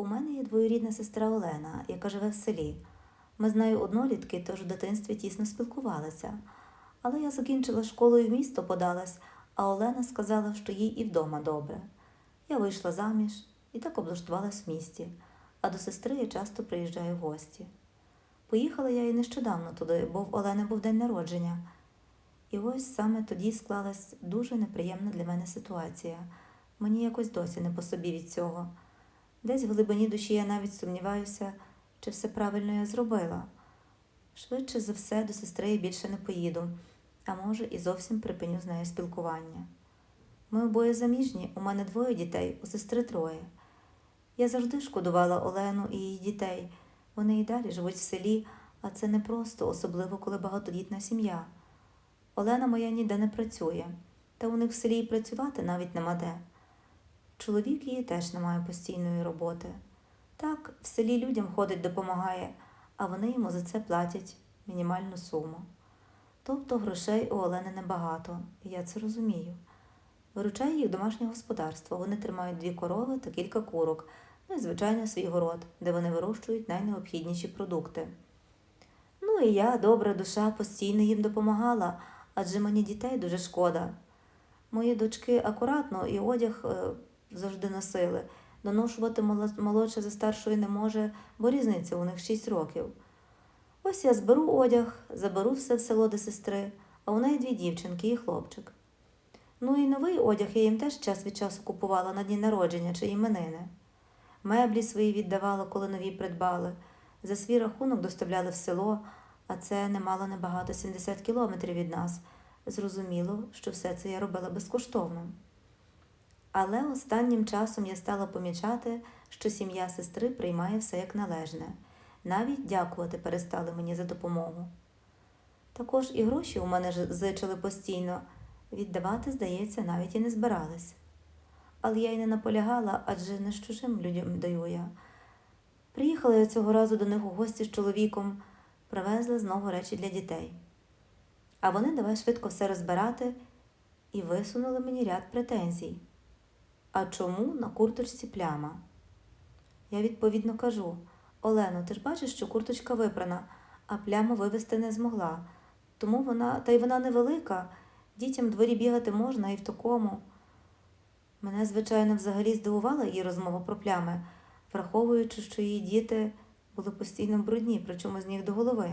У мене є двоюрідна сестра Олена, яка живе в селі. Ми з нею однолітки, тож в дитинстві тісно спілкувалися. Але я закінчила школу і в місто подалась, а Олена сказала, що їй і вдома добре. Я вийшла заміж і так облаштувалась в місті, а до сестри я часто приїжджаю в гості. Поїхала я і нещодавно туди, бо в Олени був день народження. І ось саме тоді склалась дуже неприємна для мене ситуація. Мені якось досі не по собі від цього. Десь в глибині душі я навіть сумніваюся, чи все правильно я зробила. Швидше за все до сестри я більше не поїду, а може і зовсім припиню з нею спілкування. Ми обоє заміжні, у мене двоє дітей, у сестри троє. Я завжди шкодувала Олену і її дітей. Вони і далі живуть в селі, а це непросто, особливо коли багатодітна сім'я. Олена моя ніде не працює, та у них в селі й працювати навіть нема де. Чоловік її теж не має постійної роботи. Так, в селі людям ходить, допомагає, а вони йому за це платять мінімальну суму. Тобто грошей у Олени небагато, і я це розумію. Виручає їх домашнє господарство. Вони тримають дві корови та кілька курок, ну і, звичайно, свій город, де вони вирощують найнеобхідніші продукти. Ну і я, добра душа, постійно їм допомагала, адже мені дітей дуже шкода. Мої дочки акуратно і одяг е, завжди носили. Доношувати молодша за старшої не може, бо різниця у них 6 років. Ось я зберу одяг, заберу все в село до сестри, а у неї дві дівчинки і хлопчик. Ну і новий одяг я їм теж час від часу купувала на дні народження чи іменини. Меблі свої віддавала, коли нові придбали. За свій рахунок доставляли в село, а це немало небагато 70 кілометрів від нас. Зрозуміло, що все це я робила безкоштовно. Але останнім часом я стала помічати, що сім'я сестри приймає все як належне. Навіть дякувати перестали мені за допомогу. Також і гроші у мене зичили постійно, віддавати, здається, навіть і не збирались. Але я й не наполягала, адже не з чужим людям даю я. Приїхала я цього разу до них у гості з чоловіком, привезла знову речі для дітей. А вони давай швидко все розбирати і висунули мені ряд претензій. А чому на курточці пляма? Я відповідно кажу: Олено, ти ж бачиш, що курточка випрана, а пляму вивести не змогла. Тому вона, та й вона невелика, дітям дворі бігати можна і в такому. Мене, звичайно, взагалі здивувала її розмова про плями, враховуючи, що її діти були постійно брудні, причому з ніг до голови.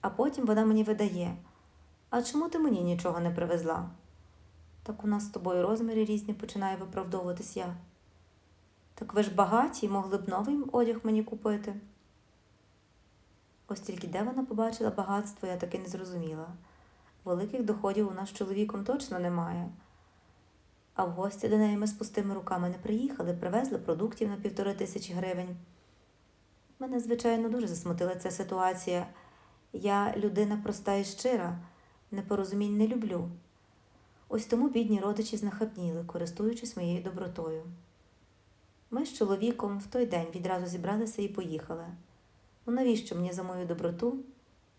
А потім вона мені видає: А чому ти мені нічого не привезла? Так у нас з тобою розміри різні починає виправдовуватись я. Так ви ж багаті могли б новий одяг мені купити. Ось тільки де вона побачила багатство, я таки не зрозуміла. Великих доходів у нас з чоловіком точно немає. А в гості до неї ми з пустими руками не приїхали, привезли продуктів на півтори тисячі гривень. Мене, звичайно, дуже засмутила ця ситуація. Я людина проста і щира, непорозумінь не люблю. Ось тому бідні родичі знахабніли, користуючись моєю добротою. Ми з чоловіком в той день відразу зібралися і поїхали. Ну навіщо мені за мою доброту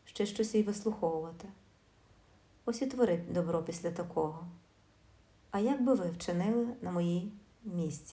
ще щось і вислуховувати? Ось і твори добро після такого. А як би ви вчинили на моїй місці?